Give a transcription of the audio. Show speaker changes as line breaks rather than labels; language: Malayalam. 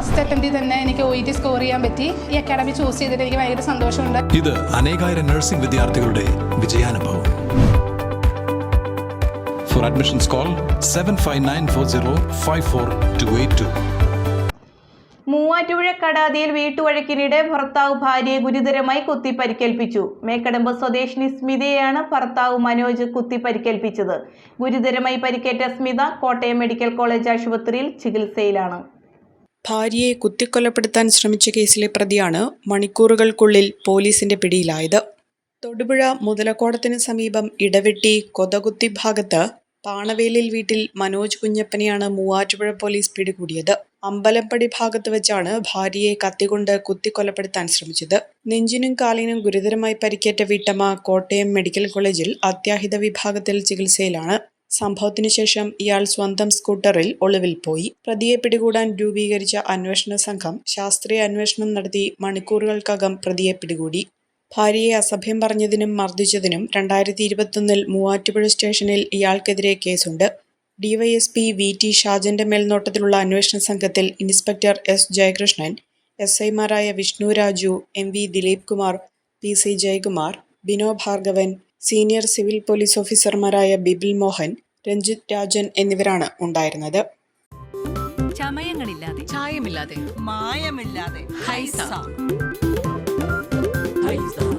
ഫസ്റ്റ് അറ്റംപ്റ്റിൽ തന്നെ എനിക്ക് ഒ ഇ ടി സ്കോർ ചെയ്യാൻ പറ്റി. ഈ അക്കാഡമി ചൂസ് ചെയ്തിട്ട് എനിക്ക് ഭയങ്കര സന്തോഷമുണ്ട്.
ഇത് അനേകായിരം നഴ്സിംഗ് വിദ്യാർത്ഥികളുടെ വിജയാനുഭവം. For admissions call seven five nine four zero five four two eight two
Muvattupuzha കടാതിയിൽ വീട്ടുവഴക്കിനിടെ ഭർത്താവ് ഭാര്യയെ ഗുരുതരമായി കുത്തി പരിക്കേൽപ്പിച്ചു മേക്കടമ്പ് സ്വദേശിനി സ്മിതയെയാണ് ഭർത്താവ് മനോജ് കുത്തി പരിക്കേൽപ്പിച്ചത് ഗുരുതരമായി പരിക്കേറ്റ സ്മിത കോട്ടയം മെഡിക്കൽ കോളേജ് ആശുപത്രിയിൽ ചികിത്സയിലാണ്.
ഭാര്യയെ കുത്തിക്കൊലപ്പെടുത്താൻ ശ്രമിച്ച കേസിലെ പ്രതിയാണ് മണിക്കൂറുകൾക്കുള്ളിൽ പോലീസിന്റെ പിടിയിലായത്. തൊടുപുഴ മുതലക്കോടത്തിന് സമീപം ഇടവെട്ടി കൊതകുത്തി ഭാഗത്ത് പാണവേലിൽ വീട്ടിൽ മനോജ് കുഞ്ഞപ്പനെയാണ് മൂവാറ്റുപുഴ പോലീസ് പിടികൂടിയത്. അമ്പലപ്പടി ഭാഗത്ത് വെച്ചാണ് ഭാര്യയെ കത്തികൊണ്ട് കുത്തിക്കൊലപ്പെടുത്താൻ ശ്രമിച്ചത്. നെഞ്ചിനും കാലിനും ഗുരുതരമായി പരിക്കേറ്റ വീട്ടമ്മ കോട്ടയം മെഡിക്കൽ കോളേജിൽ അത്യാഹിത വിഭാഗത്തിൽ ചികിത്സയിലാണ്. സംഭവത്തിനു ശേഷം ഇയാൾ സ്വന്തം സ്കൂട്ടറിൽ ഒളിവിൽ പോയി. പ്രതിയെ പിടികൂടാൻ രൂപീകരിച്ച അന്വേഷണ സംഘം ശാസ്ത്രീയ അന്വേഷണം നടത്തി മണിക്കൂറുകൾക്കകം പ്രതിയെ പിടികൂടി. ഭാര്യയെ അസഭ്യം പറഞ്ഞതിനും മർദ്ദിച്ചതിനും രണ്ടായിരത്തി ഇരുപത്തൊന്നിൽ മൂവാറ്റുപുഴ സ്റ്റേഷനിൽ ഇയാൾക്കെതിരെ കേസുണ്ട്. D Y S P V T ഷാജന്റെ മേൽനോട്ടത്തിലുള്ള അന്വേഷണ സംഘത്തിൽ ഇൻസ്പെക്ടർ എസ് ജയകൃഷ്ണൻ എസ് ഐമാരായ Vishnu Raju M V Dileep Kumar P C Jayakumar Bino Bhargavan senior civil police ഓഫീസർമാരായ ബിബിൽ മോഹൻ രഞ്ജിത് രാജൻ എന്നിവരാണ് ഉണ്ടായിരുന്നത്.
ചമയങ്ങളില്ലാതെ.
ചായമില്ലാതെ.
മായമില്ലാതെ.
ഹൈസ.
ഹൈസ.